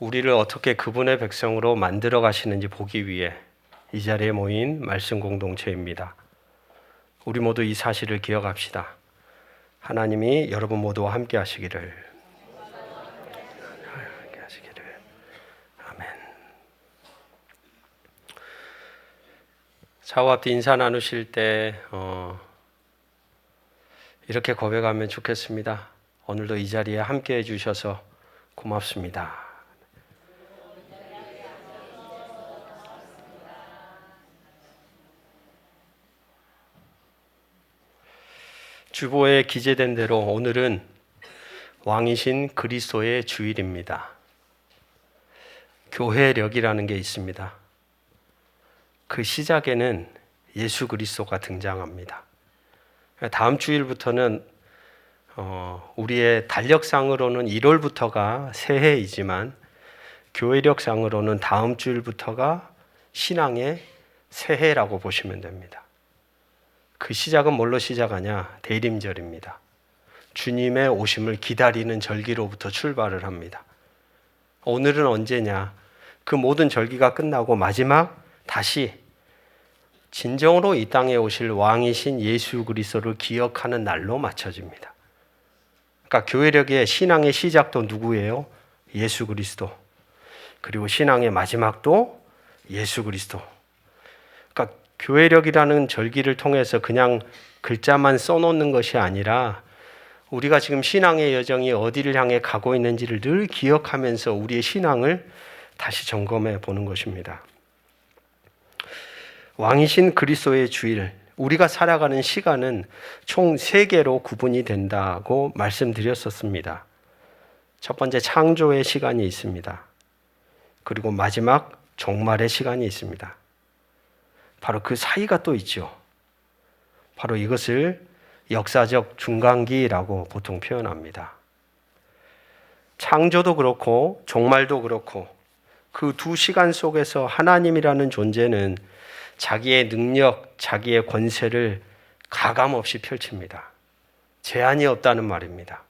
우리를 어떻게 그분의 백성으로 만들어 가시는지 보기 위해 이 자리에 모인 말씀 공동체입니다. 우리 모두 이 사실을 기억합시다. 하나님이 여러분 모두와 함께 하시기를 함께 하시기를 아멘. 좌우 앞뒤 인사 나누실 때 어, 이렇게 고백하면 좋겠습니다. 오늘도 이 자리에 함께 해주셔서 고맙습니다. 주보에 기재된 대로 오늘은 왕이신 그리스도의 주일입니다. 교회력이라는 게 있습니다. 그 시작에는 예수 그리스도가 등장합니다. 다음 주일부터는 어, 우리의 달력상으로는 1월부터가 새해이지만 교회력상으로는 다음 주일부터가 신앙의 새해라고 보시면 됩니다. 그 시작은 뭘로 시작하냐? 대림절입니다. 주님의 오심을 기다리는 절기로부터 출발을 합니다. 오늘은 언제냐? 그 모든 절기가 끝나고 마지막 다시 진정으로 이 땅에 오실 왕이신 예수 그리스도를 기억하는 날로 맞춰집니다. 그러니까 교회력의 신앙의 시작도 누구예요? 예수 그리스도. 그리고 신앙의 마지막도 예수 그리스도. 그러니까 교회력이라는 절기를 통해서 그냥 글자만 써놓는 것이 아니라 우리가 지금 신앙의 여정이 어디를 향해 가고 있는지를 늘 기억하면서 우리의 신앙을 다시 점검해 보는 것입니다. 왕이신 그리스도의 주일, 우리가 살아가는 시간은 총 세 개로 구분이 된다고 말씀드렸었습니다. 첫 번째 창조의 시간이 있습니다. 그리고 마지막 종말의 시간이 있습니다. 바로 그 사이가 또 있죠. 바로 이것을 역사적 중간기라고 보통 표현합니다. 창조도 그렇고 종말도 그렇고 그 두 시간 속에서 하나님이라는 존재는 자기의 능력, 자기의 권세를 가감 없이 펼칩니다. 제한이 없다는 말입니다.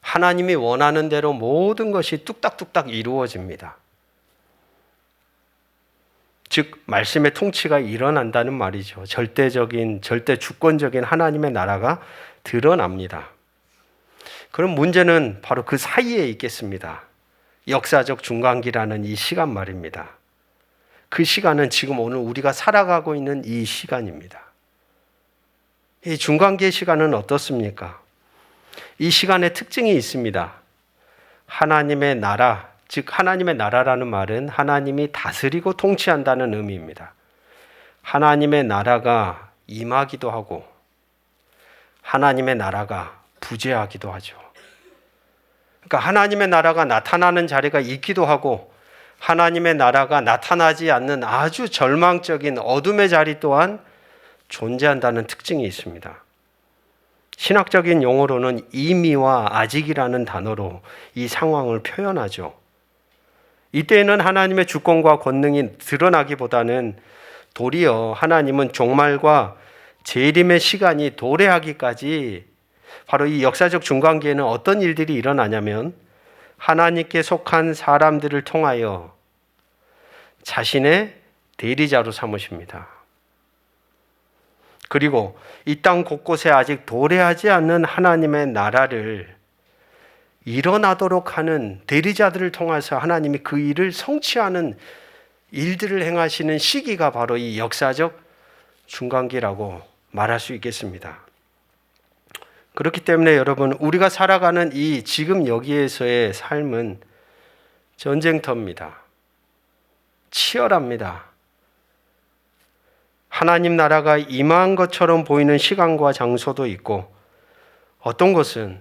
하나님이 원하는 대로 모든 것이 뚝딱뚝딱 이루어집니다. 즉 말씀의 통치가 일어난다는 말이죠. 절대적인 절대 주권적인 하나님의 나라가 드러납니다. 그럼 문제는 바로 그 사이에 있겠습니다. 역사적 중간기라는 이 시간 말입니다. 그 시간은 지금 오늘 우리가 살아가고 있는 이 시간입니다. 이 중간기의 시간은 어떻습니까? 이 시간의 특징이 있습니다. 하나님의 나라, 즉 하나님의 나라라는 말은 하나님이 다스리고 통치한다는 의미입니다. 하나님의 나라가 임하기도 하고 하나님의 나라가 부재하기도 하죠. 그러니까 하나님의 나라가 나타나는 자리가 있기도 하고 하나님의 나라가 나타나지 않는 아주 절망적인 어둠의 자리 또한 존재한다는 특징이 있습니다. 신학적인 용어로는 이미와 아직이라는 단어로 이 상황을 표현하죠. 이때에는 하나님의 주권과 권능이 드러나기보다는 도리어 하나님은 종말과 재림의 시간이 도래하기까지 바로 이 역사적 중간기에는 어떤 일들이 일어나냐면 하나님께 속한 사람들을 통하여 자신의 대리자로 삼으십니다. 그리고 이 땅 곳곳에 아직 도래하지 않는 하나님의 나라를 일어나도록 하는 대리자들을 통해서 하나님이 그 일을 성취하는 일들을 행하시는 시기가 바로 이 역사적 중간기라고 말할 수 있겠습니다. 그렇기 때문에 여러분, 우리가 살아가는 이 지금 여기에서의 삶은 전쟁터입니다. 치열합니다. 하나님 나라가 임한 것처럼 보이는 시간과 장소도 있고, 어떤 것은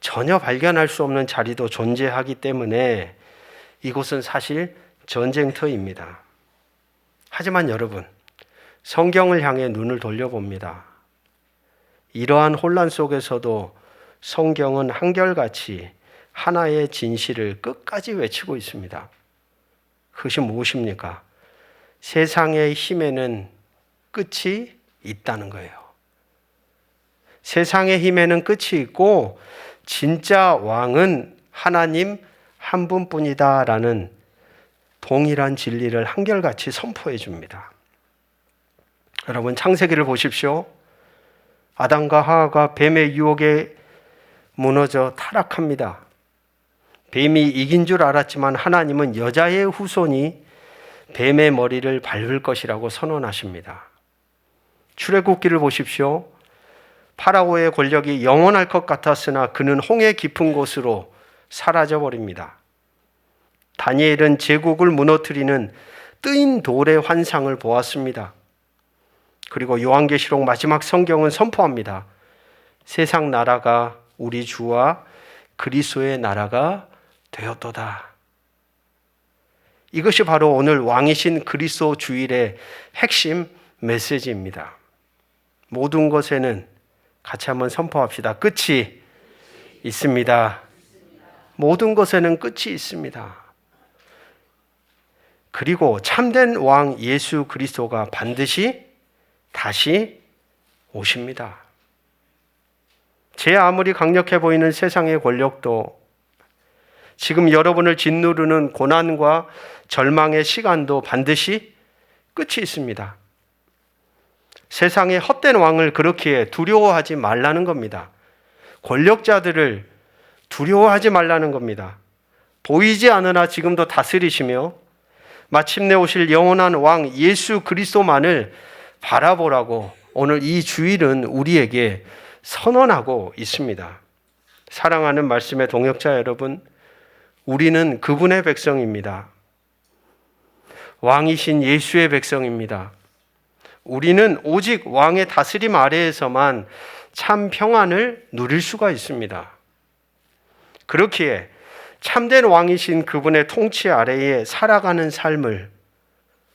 전혀 발견할 수 없는 자리도 존재하기 때문에 이곳은 사실 전쟁터입니다. 하지만 여러분, 성경을 향해 눈을 돌려봅니다. 이러한 혼란 속에서도 성경은 한결같이 하나의 진실을 끝까지 외치고 있습니다. 그것이 무엇입니까? 세상의 힘에는 끝이 있다는 거예요. 세상의 힘에는 끝이 있고 진짜 왕은 하나님 한 분뿐이다라는 동일한 진리를 한결같이 선포해 줍니다. 여러분 창세기를 보십시오. 아담과 하와가 뱀의 유혹에 무너져 타락합니다. 뱀이 이긴 줄 알았지만 하나님은 여자의 후손이 뱀의 머리를 밟을 것이라고 선언하십니다. 출애굽기를 보십시오. 파라오의 권력이 영원할 것 같았으나 그는 홍해 깊은 곳으로 사라져 버립니다. 다니엘은 제국을 무너뜨리는 뜨인 돌의 환상을 보았습니다. 그리고 요한계시록 마지막 성경은 선포합니다. 세상 나라가 우리 주와 그리스도의 나라가 되었도다. 이것이 바로 오늘 왕이신 그리스도 주일의 핵심 메시지입니다. 모든 것에는 같이 한번 선포합시다. 끝이 있습니다. 모든 것에는 끝이 있습니다. 그리고 참된 왕 예수 그리스도가 반드시 다시 오십니다. 제 아무리 강력해 보이는 세상의 권력도 지금 여러분을 짓누르는 고난과 절망의 시간도 반드시 끝이 있습니다. 세상의 헛된 왕을 그렇게 두려워하지 말라는 겁니다. 권력자들을 두려워하지 말라는 겁니다. 보이지 않으나 지금도 다스리시며 마침내 오실 영원한 왕 예수 그리스도만을 바라보라고 오늘 이 주일은 우리에게 선언하고 있습니다. 사랑하는 말씀의 동역자 여러분, 우리는 그분의 백성입니다. 왕이신 예수의 백성입니다. 우리는 오직 왕의 다스림 아래에서만 참 평안을 누릴 수가 있습니다. 그렇기에 참된 왕이신 그분의 통치 아래에 살아가는 삶을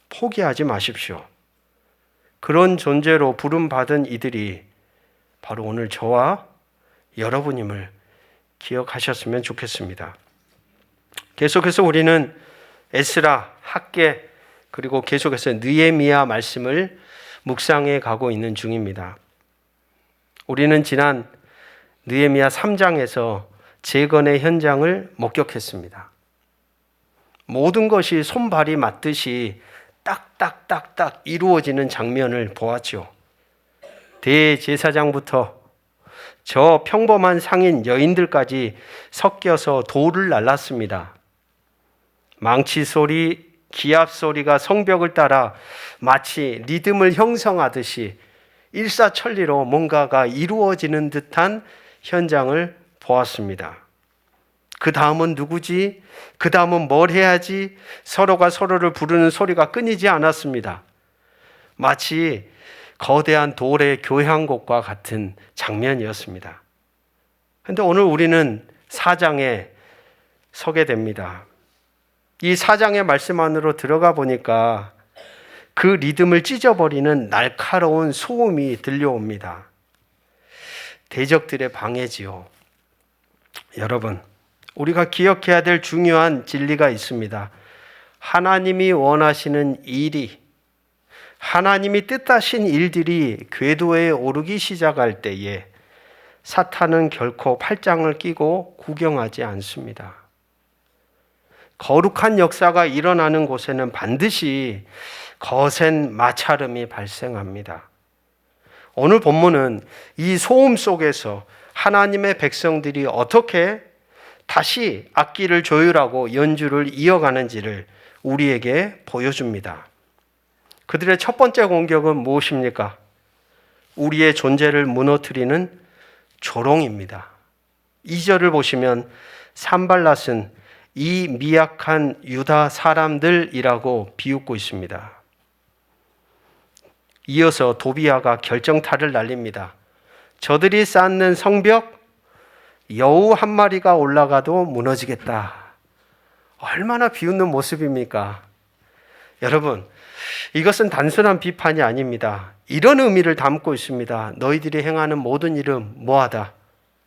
포기하지 마십시오. 그런 존재로 부름받은 이들이 바로 오늘 저와 여러분임을 기억하셨으면 좋겠습니다. 계속해서 우리는 에스라, 학계, 그리고 계속해서 느에미야 말씀을 묵상해 가고 있는 중입니다. 우리는 지난 느에미야 3장에서 재건의 현장을 목격했습니다. 모든 것이 손발이 맞듯이 딱딱딱딱 이루어지는 장면을 보았죠. 대제사장부터 저 평범한 상인 여인들까지 섞여서 돌을 날랐습니다. 망치 소리, 기압 소리가 성벽을 따라 마치 리듬을 형성하듯이 일사천리로 뭔가가 이루어지는 듯한 현장을 보았습니다. 그 다음은 누구지? 그 다음은 뭘 해야지? 서로가 서로를 부르는 소리가 끊이지 않았습니다. 마치 거대한 돌의 교향곡과 같은 장면이었습니다. 근데 오늘 우리는 사장에 서게 됩니다. 이 사장의 말씀 안으로 들어가 보니까 그 리듬을 찢어버리는 날카로운 소음이 들려옵니다. 대적들의 방해지요. 여러분, 우리가 기억해야 될 중요한 진리가 있습니다. 하나님이 원하시는 일이 하나님이 뜻하신 일들이 궤도에 오르기 시작할 때에 사탄은 결코 팔짱을 끼고 구경하지 않습니다. 거룩한 역사가 일어나는 곳에는 반드시 거센 마찰음이 발생합니다. 오늘 본문은 이 소음 속에서 하나님의 백성들이 어떻게 다시 악기를 조율하고 연주를 이어가는지를 우리에게 보여줍니다. 그들의 첫 번째 공격은 무엇입니까? 우리의 존재를 무너뜨리는 조롱입니다. 2절을 보시면 산발랏은 이 미약한 유다 사람들이라고 비웃고 있습니다. 이어서 도비아가 결정타를 날립니다. 저들이 쌓는 성벽 여우 한 마리가 올라가도 무너지겠다. 얼마나 비웃는 모습입니까? 여러분, 이것은 단순한 비판이 아닙니다. 이런 의미를 담고 있습니다. 너희들이 행하는 모든 일은 뭐하다?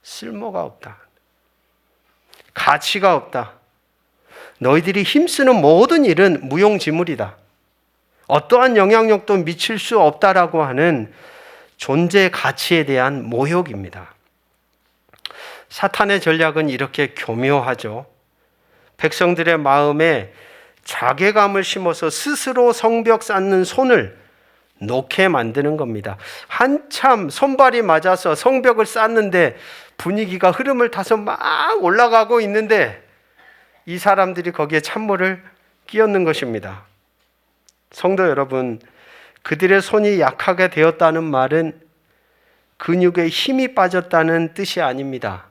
쓸모가 없다. 가치가 없다. 너희들이 힘쓰는 모든 일은 무용지물이다. 어떠한 영향력도 미칠 수 없다라고 하는 존재 가치에 대한 모욕입니다. 사탄의 전략은 이렇게 교묘하죠. 백성들의 마음에 자괴감을 심어서 스스로 성벽 쌓는 손을 놓게 만드는 겁니다. 한참 손발이 맞아서 성벽을 쌓는데 분위기가 흐름을 타서 막 올라가고 있는데 이 사람들이 거기에 찬물을 끼얹는 것입니다. 성도 여러분, 그들의 손이 약하게 되었다는 말은 근육에 힘이 빠졌다는 뜻이 아닙니다.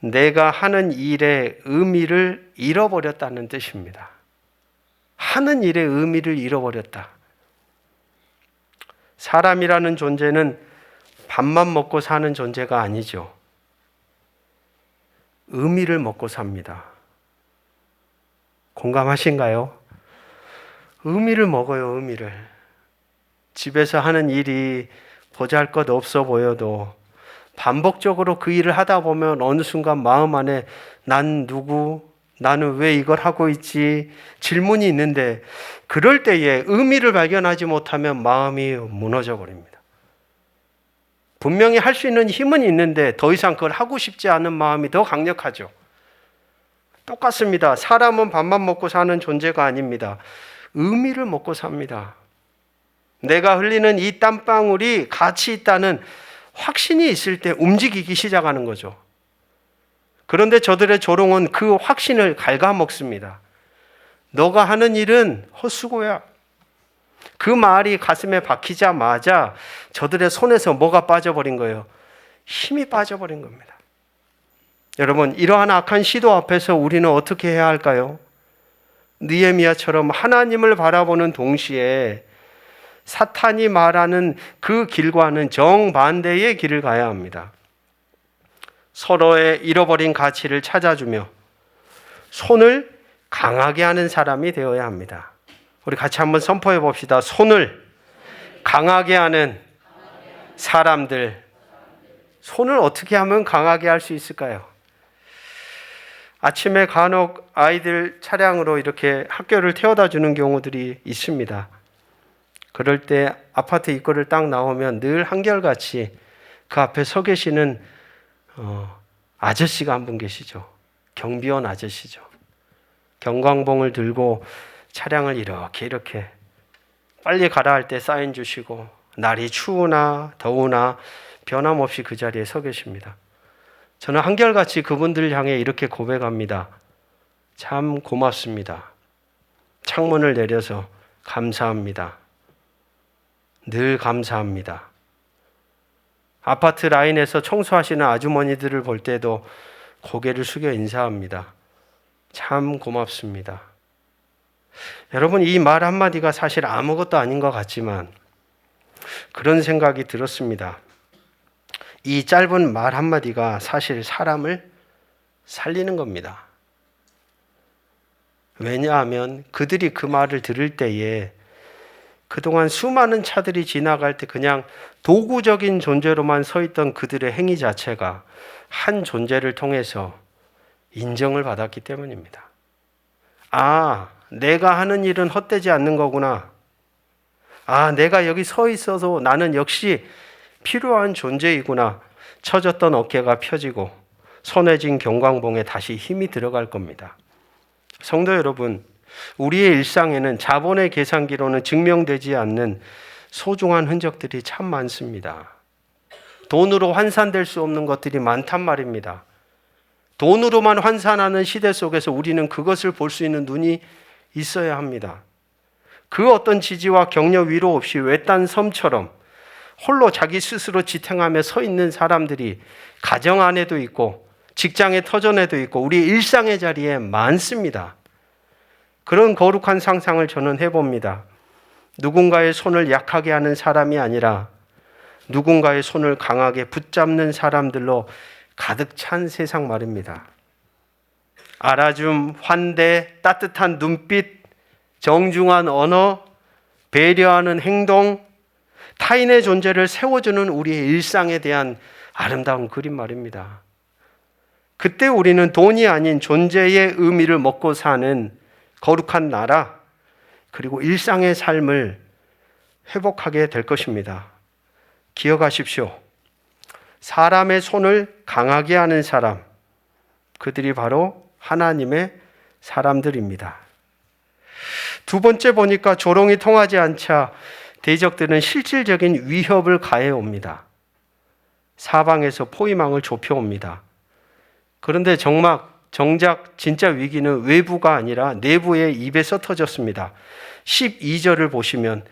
내가 하는 일의 의미를 잃어버렸다는 뜻입니다. 하는 일의 의미를 잃어버렸다. 사람이라는 존재는 밥만 먹고 사는 존재가 아니죠. 의미를 먹고 삽니다. 공감하신가요? 의미를 먹어요, 의미를. 집에서 하는 일이 보잘 것 없어 보여도 반복적으로 그 일을 하다 보면 어느 순간 마음 안에 난 누구, 나는 왜 이걸 하고 있지 질문이 있는데 그럴 때에 의미를 발견하지 못하면 마음이 무너져 버립니다. 분명히 할 수 있는 힘은 있는데 더 이상 그걸 하고 싶지 않은 마음이 더 강력하죠. 똑같습니다. 사람은 밥만 먹고 사는 존재가 아닙니다. 의미를 먹고 삽니다. 내가 흘리는 이 땀방울이 가치 있다는 확신이 있을 때 움직이기 시작하는 거죠. 그런데 저들의 조롱은 그 확신을 갉아먹습니다. 너가 하는 일은 헛수고야. 그 말이 가슴에 박히자마자 저들의 손에서 뭐가 빠져버린 거예요? 힘이 빠져버린 겁니다. 여러분, 이러한 악한 시도 앞에서 우리는 어떻게 해야 할까요? 느에미아처럼 하나님을 바라보는 동시에 사탄이 말하는 그 길과는 정반대의 길을 가야 합니다. 서로의 잃어버린 가치를 찾아주며 손을 강하게 하는 사람이 되어야 합니다. 우리 같이 한번 선포해 봅시다. 손을 강하게 하는 사람들. 손을 어떻게 하면 강하게 할 수 있을까요? 아침에 간혹 아이들 차량으로 이렇게 학교를 태워다 주는 경우들이 있습니다. 그럴 때 아파트 입구를 딱 나오면 늘 한결같이 그 앞에 서 계시는 어, 아저씨가 한 분 계시죠. 경비원 아저씨죠. 경광봉을 들고 차량을 이렇게 이렇게 빨리 가라 할 때 사인 주시고 날이 추우나 더우나 변함없이 그 자리에 서 계십니다. 저는 한결같이 그분들 향해 이렇게 고백합니다. 참 고맙습니다. 창문을 내려서 감사합니다. 늘 감사합니다. 아파트 라인에서 청소하시는 아주머니들을 볼 때도 고개를 숙여 인사합니다. 참 고맙습니다. 여러분, 이 말 한마디가 사실 아무것도 아닌 것 같지만 그런 생각이 들었습니다. 이 짧은 말 한마디가 사실 사람을 살리는 겁니다. 왜냐하면 그들이 그 말을 들을 때에 그동안 수많은 차들이 지나갈 때 그냥 도구적인 존재로만 서 있던 그들의 행위 자체가 한 존재를 통해서 인정을 받았기 때문입니다. 아, 내가 하는 일은 헛되지 않는 거구나. 아, 내가 여기 서 있어서 나는 역시 필요한 존재이구나. 처졌던 어깨가 펴지고 쥔 경광봉에 다시 힘이 들어갈 겁니다. 성도 여러분, 우리의 일상에는 자본의 계산기로는 증명되지 않는 소중한 흔적들이 참 많습니다. 돈으로 환산될 수 없는 것들이 많단 말입니다. 돈으로만 환산하는 시대 속에서 우리는 그것을 볼 수 있는 눈이 있어야 합니다. 그 어떤 지지와 격려 위로 없이 외딴 섬처럼 홀로 자기 스스로 지탱하며 서 있는 사람들이 가정 안에도 있고 직장의 터전에도 있고 우리 일상의 자리에 많습니다. 그런 거룩한 상상을 저는 해봅니다. 누군가의 손을 약하게 하는 사람이 아니라 누군가의 손을 강하게 붙잡는 사람들로 가득 찬 세상 말입니다. 알아줌, 환대, 따뜻한 눈빛, 정중한 언어, 배려하는 행동, 타인의 존재를 세워주는 우리의 일상에 대한 아름다운 그림 말입니다. 그때 우리는 돈이 아닌 존재의 의미를 먹고 사는 거룩한 나라, 그리고 일상의 삶을 회복하게 될 것입니다. 기억하십시오. 사람의 손을 강하게 하는 사람, 그들이 바로 하나님의 사람들입니다. 두 번째 보니까 조롱이 통하지 않자 대적들은 실질적인 위협을 가해 옵니다. 사방에서 포위망을 좁혀 옵니다. 그런데 정막 정작 진짜 위기는 외부가 아니라 내부의 입에서 터졌습니다. 12절을 보시면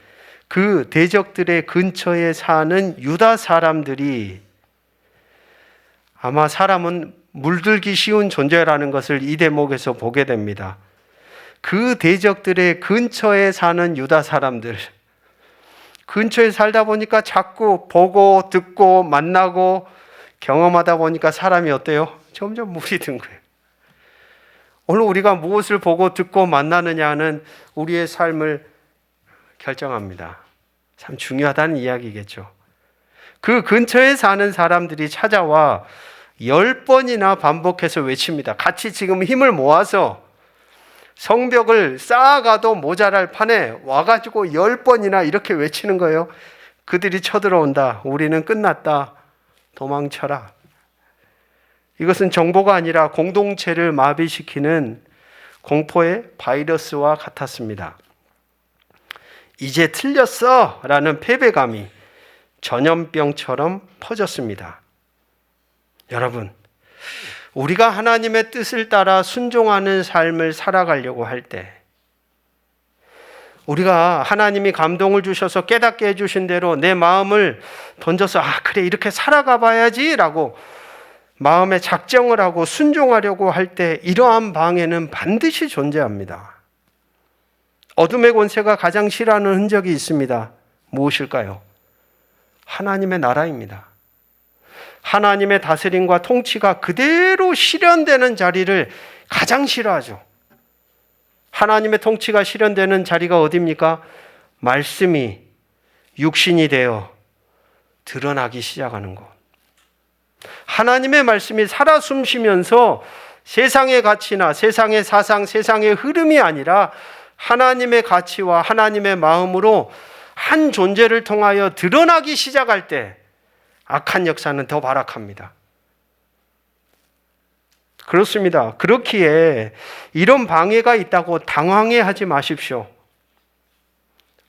그 대적들의 근처에 사는 유다 사람들이 아마 사람은 물들기 쉬운 존재라는 것을 이 대목에서 보게 됩니다. 그 대적들의 근처에 사는 유다 사람들, 근처에 살다 보니까 자꾸 보고 듣고 만나고 경험하다 보니까 사람이 어때요? 점점 물이 든 거예요. 오늘 우리가 무엇을 보고 듣고 만나느냐는 우리의 삶을 결정합니다. 참 중요하다는 이야기겠죠. 그 근처에 사는 사람들이 찾아와 열 번이나 반복해서 외칩니다. 같이 지금 힘을 모아서 성벽을 쌓아가도 모자랄 판에 와가지고 열 번이나 이렇게 외치는 거예요. 그들이 쳐들어온다. 우리는 끝났다. 도망쳐라. 이것은 정보가 아니라 공동체를 마비시키는 공포의 바이러스와 같았습니다. 이제 틀렸어! 라는 패배감이 전염병처럼 퍼졌습니다. 여러분, 우리가 하나님의 뜻을 따라 순종하는 삶을 살아가려고 할 때, 우리가 하나님이 감동을 주셔서 깨닫게 해주신 대로 내 마음을 던져서, 아, 그래, 이렇게 살아가 봐야지, 라고 마음에 작정을 하고 순종하려고 할 때, 이러한 방해는 반드시 존재합니다. 어둠의 권세가 가장 싫어하는 흔적이 있습니다. 무엇일까요? 하나님의 나라입니다. 하나님의 다스림과 통치가 그대로 실현되는 자리를 가장 싫어하죠. 하나님의 통치가 실현되는 자리가 어디입니까? 말씀이 육신이 되어 드러나기 시작하는 것. 하나님의 말씀이 살아 숨쉬면서 세상의 가치나 세상의 사상, 세상의 흐름이 아니라 하나님의 가치와 하나님의 마음으로 한 존재를 통하여 드러나기 시작할 때 악한 역사는 더 발악합니다. 그렇습니다. 그렇기에 이런 방해가 있다고 당황해 하지 마십시오.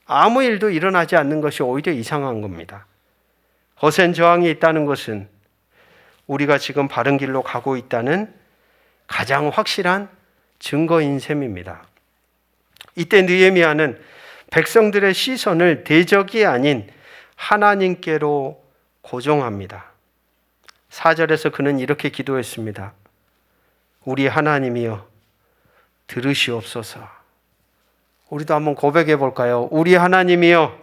아무 일도 일어나지 않는 것이 오히려 이상한 겁니다. 거센 저항이 있다는 것은 우리가 지금 바른 길로 가고 있다는 가장 확실한 증거인 셈입니다. 이때 느헤미야는 백성들의 시선을 대적이 아닌 하나님께로 고정합니다. 4절에서 그는 이렇게 기도했습니다. 우리 하나님이여 들으시옵소서. 우리도 한번 고백해 볼까요? 우리 하나님이여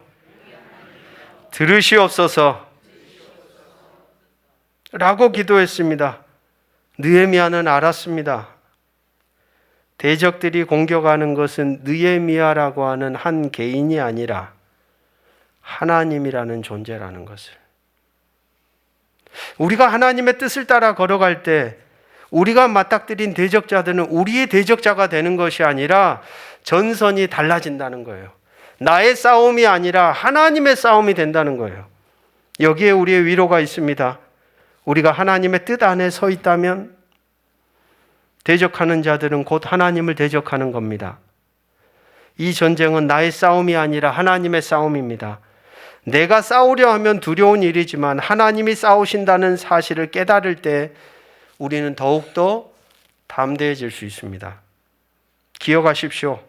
들으시옵소서. 라고 기도했습니다. 느헤미야는 알았습니다. 대적들이 공격하는 것은 느헤미야라고 하는 한 개인이 아니라 하나님이라는 존재라는 것을. 우리가 하나님의 뜻을 따라 걸어갈 때 우리가 맞닥뜨린 대적자들은 우리의 대적자가 되는 것이 아니라 전선이 달라진다는 거예요. 나의 싸움이 아니라 하나님의 싸움이 된다는 거예요. 여기에 우리의 위로가 있습니다. 우리가 하나님의 뜻 안에 서 있다면 대적하는 자들은 곧 하나님을 대적하는 겁니다. 이 전쟁은 나의 싸움이 아니라 하나님의 싸움입니다. 내가 싸우려 하면 두려운 일이지만 하나님이 싸우신다는 사실을 깨달을 때 우리는 더욱더 담대해질 수 있습니다. 기억하십시오.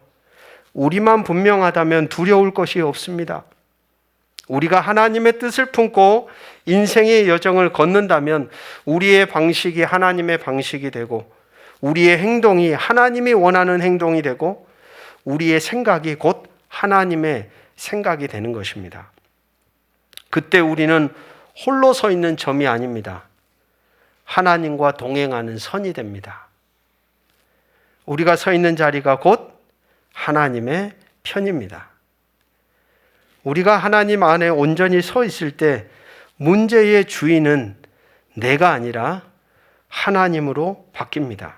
우리만 분명하다면 두려울 것이 없습니다. 우리가 하나님의 뜻을 품고 인생의 여정을 걷는다면 우리의 방식이 하나님의 방식이 되고 우리의 행동이 하나님이 원하는 행동이 되고 우리의 생각이 곧 하나님의 생각이 되는 것입니다. 그때 우리는 홀로 서 있는 점이 아닙니다. 하나님과 동행하는 선이 됩니다. 우리가 서 있는 자리가 곧 하나님의 편입니다. 우리가 하나님 안에 온전히 서 있을 때 문제의 주인은 내가 아니라 하나님으로 바뀝니다.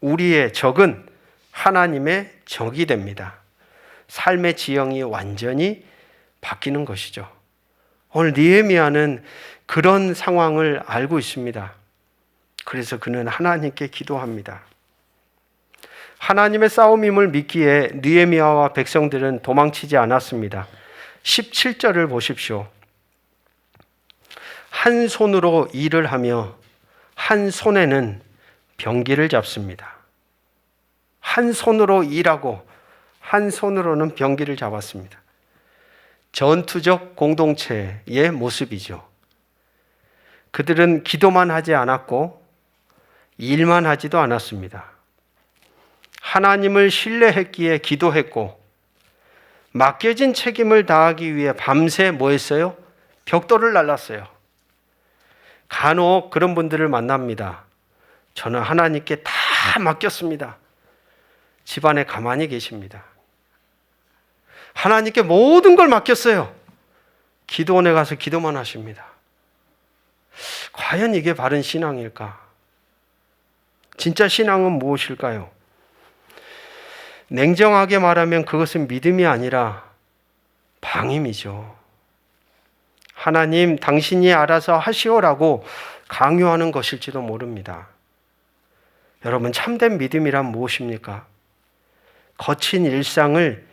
우리의 적은 하나님의 적이 됩니다. 삶의 지형이 완전히 바뀌는 것이죠. 오늘 니에미아는 그런 상황을 알고 있습니다. 그래서 그는 하나님께 기도합니다. 하나님의 싸움임을 믿기에 느헤미야와 백성들은 도망치지 않았습니다. 17절을 보십시오. 한 손으로 일을 하며 한 손에는 병기를 잡습니다. 한 손으로 일하고 한 손으로는 병기를 잡았습니다. 전투적 공동체의 모습이죠. 그들은 기도만 하지 않았고 일만 하지도 않았습니다. 하나님을 신뢰했기에 기도했고 맡겨진 책임을 다하기 위해 밤새 뭐 했어요? 벽돌을 날랐어요. 간혹 그런 분들을 만납니다. 저는 하나님께 다 맡겼습니다. 집안에 가만히 계십니다. 하나님께 모든 걸 맡겼어요. 기도원에 가서 기도만 하십니다. 과연 이게 바른 신앙일까? 진짜 신앙은 무엇일까요? 냉정하게 말하면 그것은 믿음이 아니라 방임이죠. 하나님, 당신이 알아서 하시오라고 강요하는 것일지도 모릅니다. 여러분, 참된 믿음이란 무엇입니까? 거친 일상을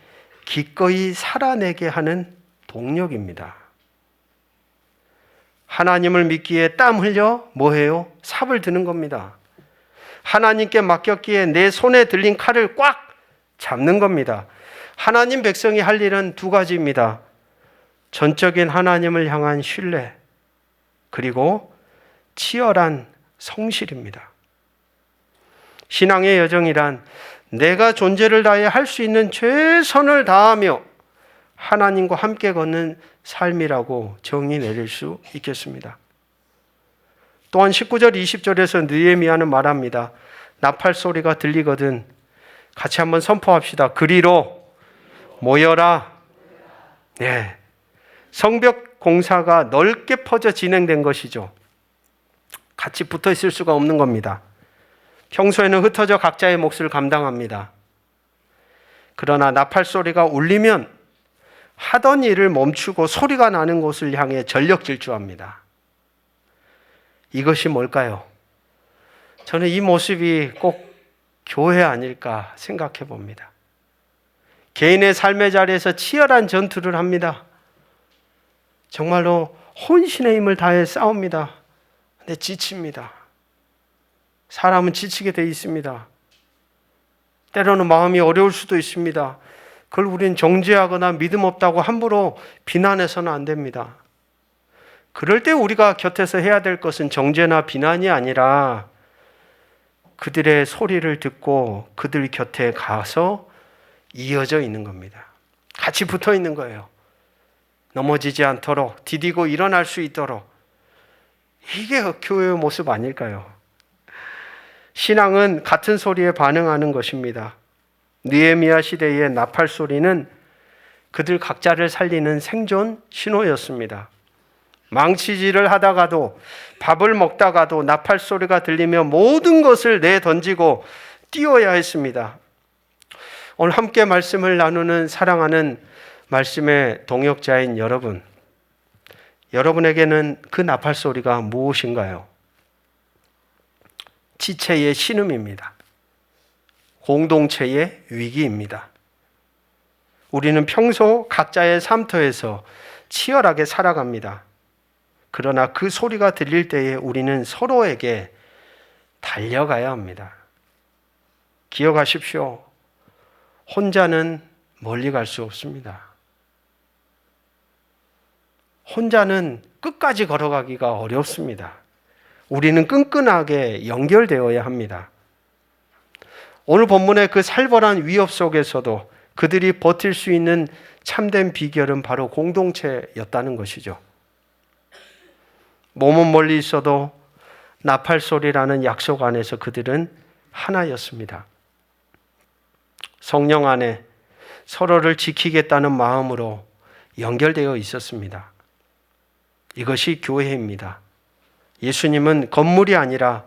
기꺼이 살아내게 하는 동력입니다. 하나님을 믿기에 땀 흘려 뭐해요? 삽을 드는 겁니다. 하나님께 맡겼기에 내 손에 들린 칼을 꽉 잡는 겁니다. 하나님 백성이 할 일은 두 가지입니다. 전적인 하나님을 향한 신뢰, 그리고 치열한 성실입니다. 신앙의 여정이란 내가 존재를 다해 할 수 있는 최선을 다하며 하나님과 함께 걷는 삶이라고 정의 내릴 수 있겠습니다. 또한 19절 20절에서 느헤미야는 말합니다. 나팔 소리가 들리거든 같이 한번 선포합시다. 그리로 모여라. 네. 성벽 공사가 넓게 퍼져 진행된 것이죠. 같이 붙어 있을 수가 없는 겁니다. 평소에는 흩어져 각자의 몫을 감당합니다. 그러나 나팔 소리가 울리면 하던 일을 멈추고 소리가 나는 곳을 향해 전력 질주합니다. 이것이 뭘까요? 저는 이 모습이 꼭 교회 아닐까 생각해 봅니다. 개인의 삶의 자리에서 치열한 전투를 합니다. 정말로 혼신의 힘을 다해 싸웁니다. 근데 지칩니다. 사람은 지치게 돼 있습니다. 때로는 마음이 어려울 수도 있습니다. 그걸 우린 정죄하거나 믿음 없다고 함부로 비난해서는 안 됩니다. 그럴 때 우리가 곁에서 해야 될 것은 정죄나 비난이 아니라 그들의 소리를 듣고 그들 곁에 가서 이어져 있는 겁니다. 같이 붙어 있는 거예요. 넘어지지 않도록 디디고 일어날 수 있도록 이게 교회의 모습 아닐까요? 신앙은 같은 소리에 반응하는 것입니다. 느헤미야 시대의 나팔 소리는 그들 각자를 살리는 생존 신호였습니다. 망치질을 하다가도 밥을 먹다가도 나팔 소리가 들리며 모든 것을 내 던지고 뛰어야 했습니다. 오늘 함께 말씀을 나누는 사랑하는 말씀의 동역자인 여러분, 여러분에게는 그 나팔 소리가 무엇인가요? 지체의 신음입니다. 공동체의 위기입니다. 우리는 평소 각자의 삶터에서 치열하게 살아갑니다. 그러나 그 소리가 들릴 때에 우리는 서로에게 달려가야 합니다. 기억하십시오. 혼자는 멀리 갈 수 없습니다. 혼자는 끝까지 걸어가기가 어렵습니다. 우리는 끈끈하게 연결되어야 합니다. 오늘 본문의 그 살벌한 위협 속에서도 그들이 버틸 수 있는 참된 비결은 바로 공동체였다는 것이죠. 몸은 멀리 있어도 나팔 소리라는 약속 안에서 그들은 하나였습니다. 성령 안에 서로를 지키겠다는 마음으로 연결되어 있었습니다. 이것이 교회입니다. 예수님은 건물이 아니라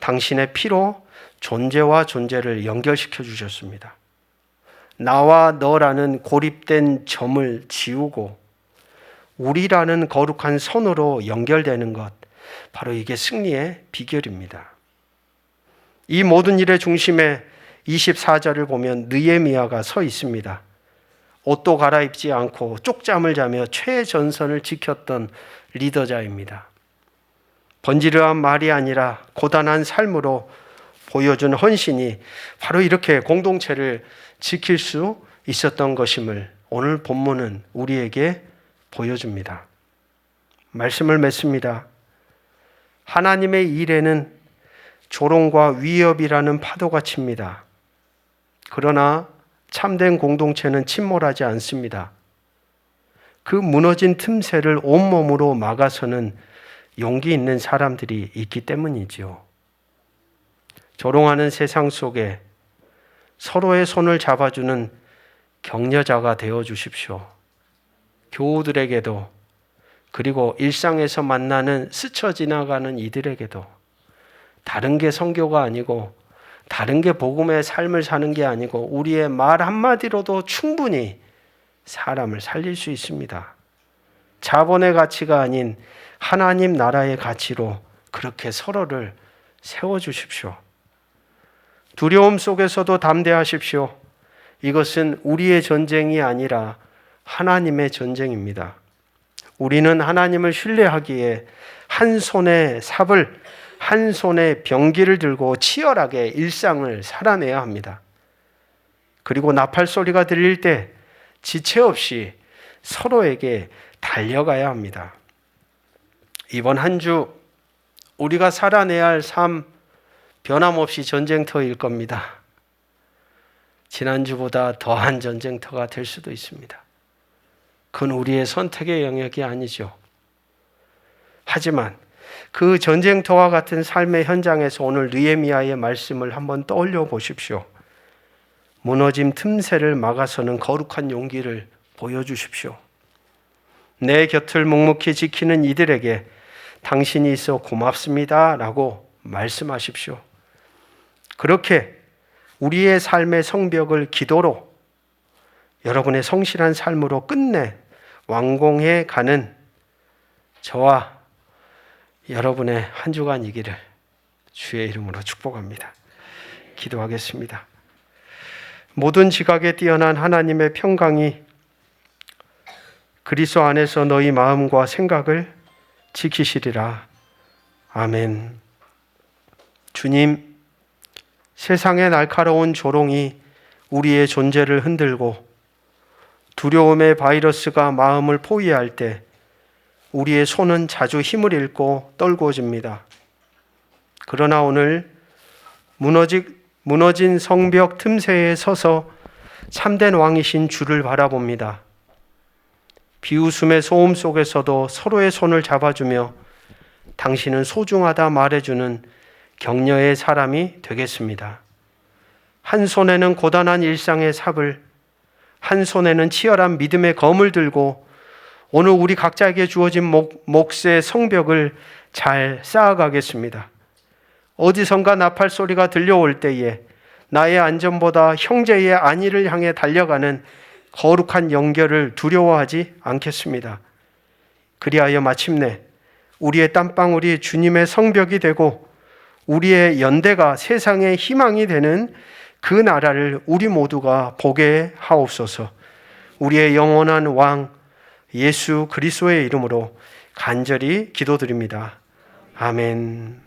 당신의 피로 존재와 존재를 연결시켜 주셨습니다. 나와 너라는 고립된 점을 지우고 우리라는 거룩한 선으로 연결되는 것, 바로 이게 승리의 비결입니다. 이 모든 일의 중심에 24절을 보면 느에미아가 서 있습니다. 옷도 갈아입지 않고 쪽잠을 자며 최전선을 지켰던 리더자입니다. 번지르한 말이 아니라 고단한 삶으로 보여준 헌신이 바로 이렇게 공동체를 지킬 수 있었던 것임을 오늘 본문은 우리에게 보여줍니다. 말씀을 맺습니다. 하나님의 일에는 조롱과 위협이라는 파도가 칩니다. 그러나 참된 공동체는 침몰하지 않습니다. 그 무너진 틈새를 온몸으로 막아서는 용기 있는 사람들이 있기 때문이지요. 조롱하는 세상 속에 서로의 손을 잡아주는 격려자가 되어 주십시오. 교우들에게도 그리고 일상에서 만나는 스쳐 지나가는 이들에게도 다른 게 성교가 아니고 다른 게 복음의 삶을 사는 게 아니고 우리의 말 한마디로도 충분히 사람을 살릴 수 있습니다. 자본의 가치가 아닌 하나님 나라의 가치로 그렇게 서로를 세워 주십시오. 두려움 속에서도 담대하십시오. 이것은 우리의 전쟁이 아니라 하나님의 전쟁입니다. 우리는 하나님을 신뢰하기에 한 손에 삽을 한 손에 병기를 들고 치열하게 일상을 살아내야 합니다. 그리고 나팔 소리가 들릴 때 지체 없이 서로에게 달려가야 합니다. 이번 한 주 우리가 살아내야 할 삶 변함없이 전쟁터일 겁니다. 지난주보다 더한 전쟁터가 될 수도 있습니다. 그건 우리의 선택의 영역이 아니죠. 하지만 그 전쟁터와 같은 삶의 현장에서 오늘 느에미아의 말씀을 한번 떠올려 보십시오. 무너짐 틈새를 막아서는 거룩한 용기를 보여주십시오. 내 곁을 묵묵히 지키는 이들에게 당신이 있어 고맙습니다. 라고 말씀하십시오. 그렇게 우리의 삶의 성벽을 기도로 여러분의 성실한 삶으로 끝내 완공해 가는 저와 여러분의 한 주간이기를 주의 이름으로 축복합니다. 기도하겠습니다. 모든 지각에 뛰어난 하나님의 평강이 그리스도 안에서 너희 마음과 생각을 지키시리라. 아멘. 주님, 세상의 날카로운 조롱이 우리의 존재를 흔들고 두려움의 바이러스가 마음을 포위할 때 우리의 손은 자주 힘을 잃고 떨구어집니다. 그러나 오늘 무너지, 무너진 성벽 틈새에 서서 참된 왕이신 주를 바라봅니다. 비웃음의 소음 속에서도 서로의 손을 잡아주며 당신은 소중하다 말해주는 격려의 사람이 되겠습니다. 한 손에는 고단한 일상의 삽을, 한 손에는 치열한 믿음의 검을 들고 오늘 우리 각자에게 주어진 목, 몫의 성벽을 잘 쌓아가겠습니다. 어디선가 나팔 소리가 들려올 때에 나의 안전보다 형제의 안위를 향해 달려가는 거룩한 연결을 두려워하지 않겠습니다. 그리하여 마침내 우리의 땀방울이 주님의 성벽이 되고 우리의 연대가 세상의 희망이 되는 그 나라를 우리 모두가 보게 하옵소서. 우리의 영원한 왕 예수 그리스도의 이름으로 간절히 기도드립니다. 아멘.